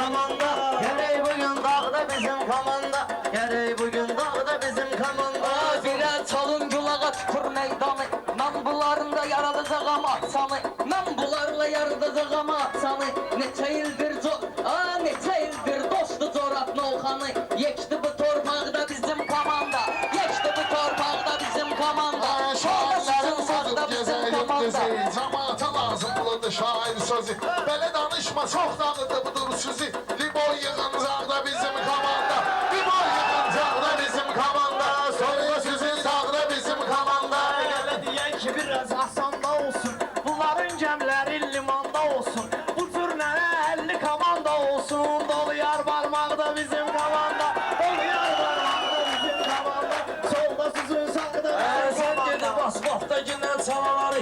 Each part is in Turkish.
komanda Gerek bugün dağda bizim komanda Gerek bugün dağda bizim komanda Birer çalın gulağa tükür meydanı. Ben bunlarında yaradacağım aksanı Ben bunlarla yaradacağım aksanı Neçə ildir co Aa, neçə ildir dostu Corat Novxanı buludu şair sözü. Böyle danışma çok dağıdı budur sizi. Limon yığıncaqda bizim komanda Limon yığıncaqda bizim komanda Sonra sizin sağda bizim komanda Elə deyən ki biraz asanda olsun. Bunların gəmləri limanda olsun. Bu tür nənə 50 komanda olsun. Dolu yar barmaqda bizim komanda. Dolu yar barmaqda bizim komanda. Solda sizin sağda Sən bizim gedib komanda. asfaltda ginən çalaları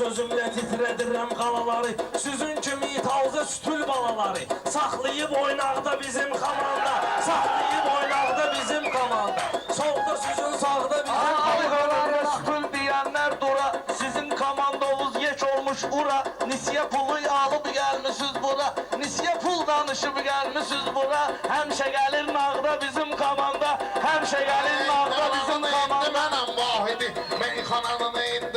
Mən sözümlə titrədirəm qalaları Sizin kimi tauzə sütül balaları. Saxlayıb oynaqda bizim komanda Saxlayıb oynaqda bizim komanda Solda sizin sağda bizim Alqalarına sütül deyənlər dura. Sizin komandovuz geç olmuş ura. Nisiye pulu alıp gelmişiz bura. Nisiye pul danışıp gelmişiz bura. Həmişə gəlir nağda bizim komanda Həmişə gəlir nağda bizim komanda mənəm vahidi. Meyxananın indi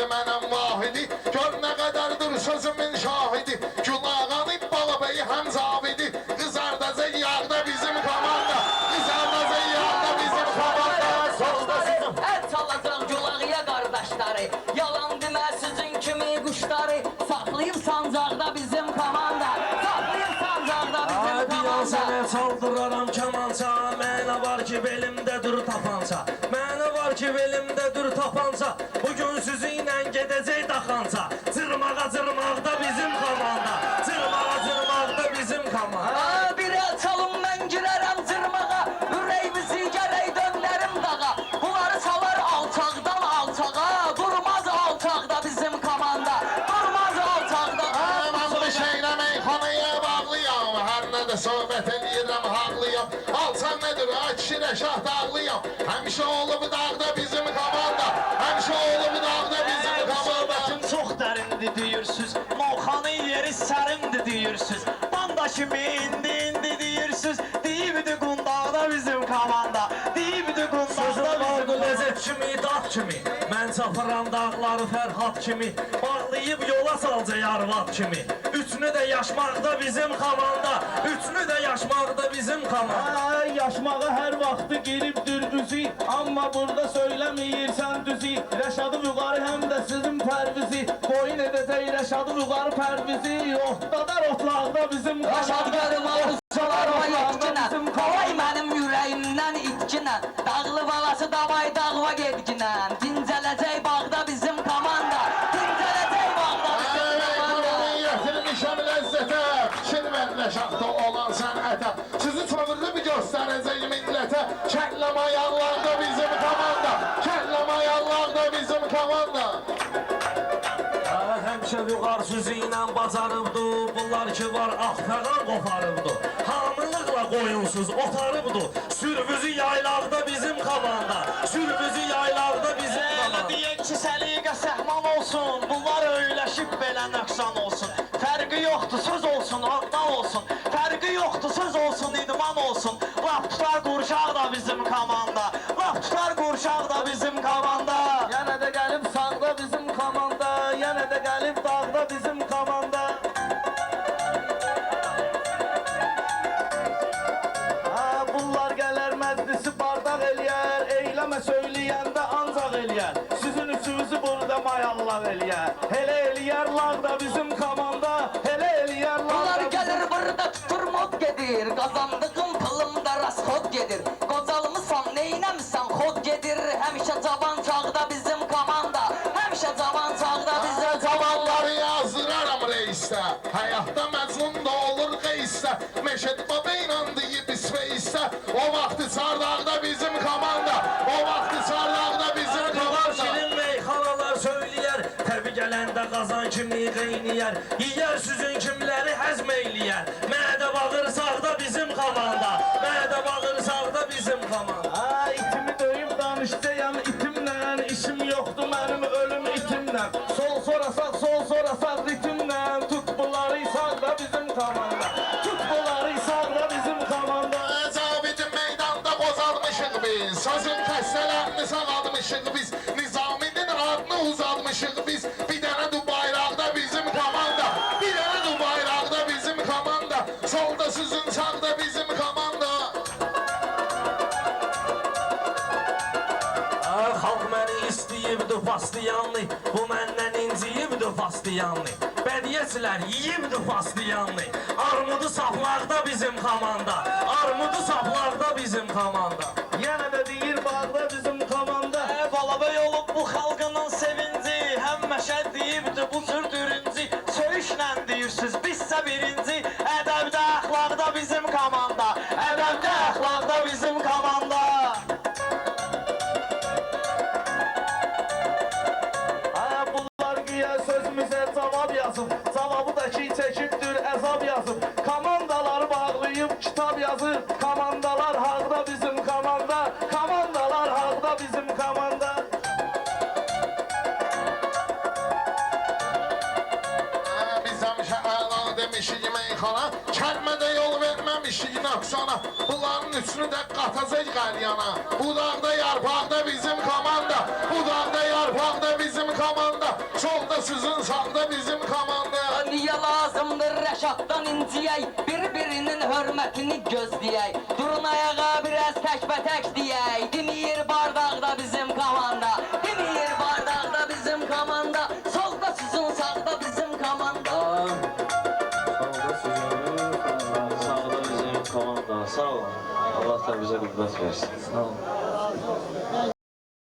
sözümün şahidi. Gülağanı balabəyi həm zavidi Qızardacaq yağda bizim komanda. Qızardacaq yağda bizim komanda. Solda sizin Et çalacaq gülağıya qardaşları Yalan demə sizin kimi quşları Saxlayıb sancaqda bizim komanda. Saxlayıb sancaqda bizim Hadi ya komanda. sənə çaldıraram kamança Mənə var ki belimdə dur tapança Mənə var ki belimdə dur tapança Bugün sizinlə gedəcək daxança Cırmağa cırmaqda bizim komanda Cırmağa cırmaqda bizim komanda Aa, bir el çalın mən girərəm cırmağa Ürəyimizi gərək dönlərim dağa. Bunları çalar alçaqdan alçağa Durmaz alçaqda bizim komanda Durmaz alçaqda Mən bu şeylə meyxanaya bağlıyam. Hər nə də söhbət eləyirəm haqlıyam Alçaq nədir, ay kişi rəşah dağlıyam. Həmişə olub dağda bizim Kimi indi indi deyirsiniz Deyibdi qundağda bizim komanda Deyibdi Sözüm qundağda vardı bizim ləzzət kimi, dad kimi? Mən çaparam dağları Fərhad kimi? Bağlayıb yola salca arvad kimi? Üçünü də yaşmaqda bizim komanda Üçünü də yaşmaqda bizim komanda Ay yaşmağa hər vaxtı giribdir üzü Amma burada söyləməyirsən düzü. Rəşadı yuqarı həm də sizin pərvizi Qoyun edəcək Rəşadı yuqarı pərvizi Otdadar otlaqda bizim Yaşad görmə uçalarma yetkinə Kolay mənim ürəyimdən itkinə Dağlı balası davay dağva gedginə Dincələcək bağda bizim komanda Dincələcək bağda bizim komanda Yetirmişəm ləzzətə Fikir ver rəşahda Ha, Həmişə vüqar sözü ilə bacarıbdı Bunlar ki var axfəqan qoparıbdı. Hamılıqla qoyunsuz otarıbdı. Sürvüzü yaylaqda bizim komanda Sürvüzü yaylaqda bizim Elə komanda deyək ki, səliqə səhman olsun. Bunlar öyləşib belə nəqsan olsun. Fərqi yoxdur, söz olsun, aqdal olsun. Fərqi yoxdur, söz olsun, idman olsun. Lap tutar qurşaq da bizim komanda Lap tutar qurşaq da bizim komanda eləyər Eyləmə söyləyəndə ancaq eləyər Sizin üçünüzü burada mayallaq eləyər Elə eləyər lağda bizim komanda Elə eləyər Bunlar lağda gəlir burada tutur mod gedir. Qazandığım pılımda rasxod gedir. Qocalmısan neynəmisən xod gedir? Həmişə cavan çağda bizim komanda Həmişə cavan çağda bizim Cavanları yazdıraram reisdə Həyatda məcnun da olur qeysdə Meşed baba inandıyıb isveysdə O vaxtı çardaqda bizim komanda Gələndə qazan kimi qeyniyər Yiyər. Süzün kimləri həzm eyliyər Mədə bağırsaq da bizim komanda. Mədə bağırsaq da bizim komanda. Ha itimi döyüb danışdayam itimlə İşim yoxdur mənim ölüm itimlə Sol sorasaq sol sorasaq ritimlə Tut bunları isaq da bizim komanda. Tut bunları isaq da bizim komanda. Zabidin meydanda bozalmışıq biz. Sazın kəstələrini sağalmışıq biz. Nizaminin adını uzatmışıq istəyibdi fastiyanlı Bu məndən inciyibdi fastiyanlı Bədiyəçilər yiyibdi fastiyanlı Armudu saplaqda bizim komanda. Armudu saplaqda bizim komanda. Yenə də deyir bağda bizim komanda. Ə, Balabəy olub bu xalqının sevinci. Həmməşə deyibdi bu sürdürüncü Söyüşlə deyirsiz bizsə birinci. Ədəbdə, əxlaqda bizim komanda kitab yazır Komandalar haqda bizim komanda Komandalar haqda bizim əla demişik meyxana Kəlmədə yol verməmişik nöqsana Bunların üçünü də qatacaq qəlyana Budaqda yarpaqda bizim komanda Budaqda yarpaqda bizim komanda Solda sizin sağda bizim komanda Niyə lazımdır rəşaddan inciyək Bir-birinin hörmətini gözləyək Durun ayağa biraz təkbətək deyək Demir bardaqda bizim komanda Demir bardaqda bizim komanda Solda sizin sağda bizim komanda Sağda bizim komanda. Sağ olun. Allah da bize kuvvet versin. Sağ olun.